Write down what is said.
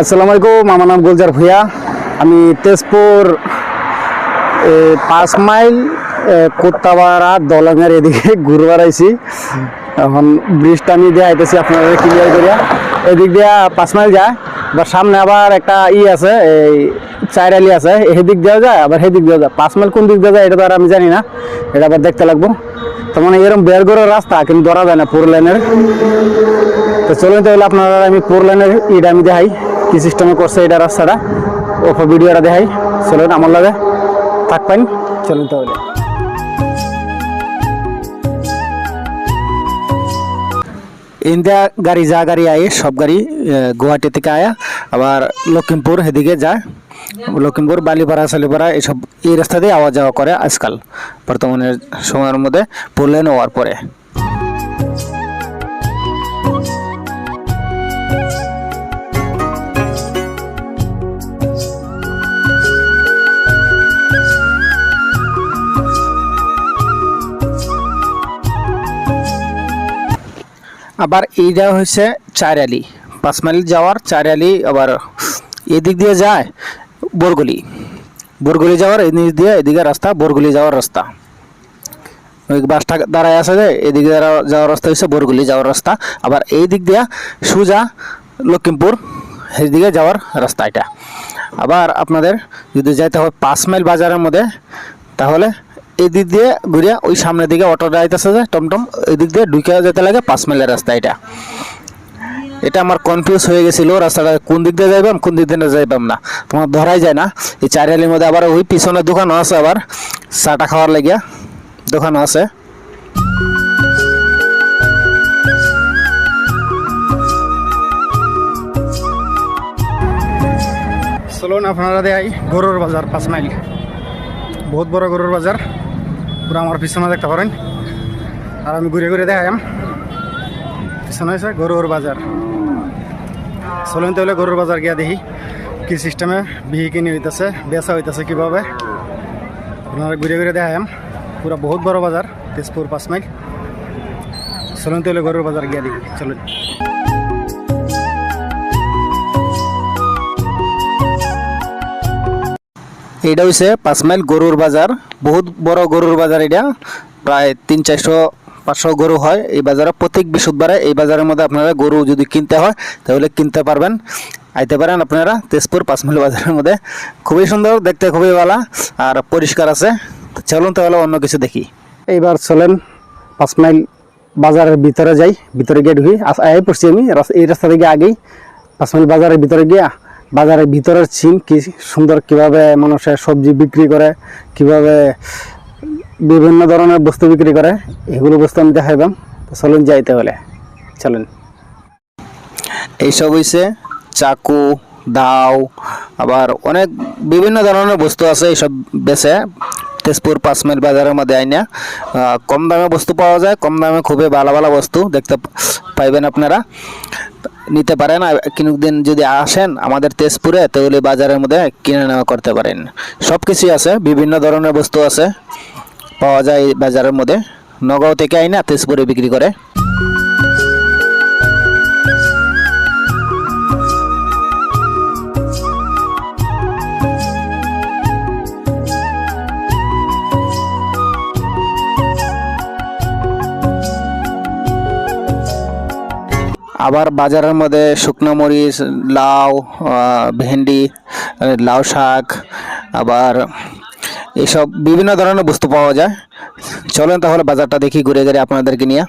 আসসালামু আলাইকুম আমার নাম গুলজার ভুইয়া। আমি তেজপুর পাঁচ মাইল এ, কোত্তাপাড়া দলঙের এদিকে ঘুরবার আইছি। এখন ব্রিজটা আমি দিয়ে আইতেছি আপনারা ক্লিয়ার করিয়া। এদিক দিয়া পাঁচ মাইল যায় বা সামনে আবার একটা ই আছে এই চাইরালি আছে সেদিক দেওয়া যায় আবার সেদিক দেওয়া যায়। পাঁচ মাইল কোন দিক দেওয়া যায় এটা তো আর আমি জানি না এটা আবার দেখতে লাগবো। তার মানে এরকম বের করে রাস্তা কিন্তু ধরা যায় না ফোর লাইনের তো চলুন তাহলে আপনারা আমি ফোর লাইনের ইটা আমি দেখাই। কি সিস্টেমে করছে এটা রাস্তাটা? ওপর ভিডিওটা দেখাই। চলুন, আমার লাগে থাকবেন। চলুন তাহলে। ইন্ডিয়া গাড়ি যা গাড়ি আয়, সব গাড়ি গুয়াহাটি থেকে আয়া। আবার লখিমপুর এদিকে যায় লখিমপুর বালিপাড়া, সালিপাড়া, এসব এই রাস্তা দিয়ে আওয়া যাওয়া করে আজকাল বর্তমানে সময়ের মধ্যে। ফোর লাইন হওয়ার পরে। আবার এইটা হচ্ছে চারালি পাঁচ মাইল যাওয়ার চারালি আবার এদিক দিয়ে যায় বরগুলি। বরগুলি যাওয়ার এদিক দিয়ে এদিকে রাস্তা, বরগুলি যাওয়ার রাস্তা। ওই বাসটা দাঁড়ায় আছে যে, এদিকে যাওয়ার রাস্তা হচ্ছে বরগুলি যাওয়ার রাস্তা। আবার এই দিক দিয়ে সুজা লখিমপুর এদিকে যাওয়ার রাস্তা এটা। আবার আপনাদের যদি যাইতে হয় পাঁচ মাইল বাজারের মধ্যে, তাহলে এই দিক দিয়ে ঘুরিয়া ওই সামনের দিকে অটো যাইতেছে যে, টমটম, এদিক দিয়ে ঢুকে যেতে লাগে পাঁচ মাইলের রাস্তা এটা। এটা আমার কনফিউজ হয়ে গেছিল, রাস্তাটা কোন দিক দিয়ে যাইবাম, কোন দিক দিয়ে যাইবাম না। তোমার ধরাই যায় না। এই চারিয়ালির মধ্যে আবার ওই পিছনে দোকানও আছে আবার, চাটা খাওয়ার লাগিয়া দোকানও আছে। চলুন, আপনারা দেয় গরুর বাজার, পাঁচ মাইল। বহুত বড় গরুর বাজার। পুরো আমার পিছনে দেখতে পারেন। আর আমি ঘুরে ঘুরে দেখাইম পিছনে হয়েছে গরুর বাজার। চলুন তাহলে গরুর বাজার গিয়া দেখি কি সিস্টেমে বিহি কিনি হইতেছে, বেচা হইতেছে কীভাবে। আপনারা ঘুরে ঘুরে দেখাইম পুরো বহুত বড় বাজার, তেজপুর পাঁচ মাইল। চলুন তাহলে গরুর বাজার গিয়া দেখি। চলুন। এটা হচ্ছে পাঁচ মাইল গরুর বাজার। বহুত বড় গরুর বাজার এটা প্রায় তিন, চারশো, পাঁচশো গরু হয় এই বাজারে। প্রত্যেক বৃহস্পতিবারে এই বাজারের মধ্যে আপনারা গরু যদি কিনতে হয়, তাহলে কিনতে পারবেন। আইতে পারেন আপনারা তেজপুর পাঁচ মাইল বাজারের মধ্যে। খুবই সুন্দর, দেখতে খুবই ভালো আর পরিষ্কার আছে। চলুন তাহলে অন্য কিছু দেখি। এইবার চলেন পাঁচ মাইল বাজারের ভিতরে যাই, ভিতরে গিয়ে ঢুকি। আই পড়ছি আমি এই রাস্তা থেকে আগেই পাঁচ মাইল বাজারের ভিতরে গিয়া বাজারের ভিতরের সিন কি সুন্দর কীভাবে মানুষের সবজি বিক্রি করে, কীভাবে বিভিন্ন ধরনের বস্তু বিক্রি করে, এগুলো বস্তু আমি দেখাইবাম। তো চলুন যাইতে হলে, চলুন। এইসব হইছে চাকু, দাও, আবার অনেক বিভিন্ন ধরনের বস্তু আছে এইসব বেচে। তেজপুর পাঁচ বাজারের মধ্যে আইনা। কম দামে বস্তু পাওয়া যায়, কম দামে খুবই ভালো ভালো বস্তু দেখতে পাইবেন আপনারা। নিতে পারেন কোনো দিন যদি আসেন আমাদের তেজপুরে তাহলে বাজারের মধ্যে কিনে নেওয়া করতে পারেন। সব কিছুই আছে, বিভিন্ন ধরনের বস্তু আছে, পাওয়া যায় বাজারের মধ্যে। নগাঁও থেকে আইনা তেজপুরে বিক্রি করে। আবার বাজারের মধ্যে শুকনো মরিচ, লাউ ভেন্ডি, লাউ শাক, আবার এসব বিভিন্ন ধরনের বস্তু পাওয়া যায়। চলেন তাহলে বাজারটা দেখি, ঘুরে ঘুরে আপনাদেরকে নিয়ে।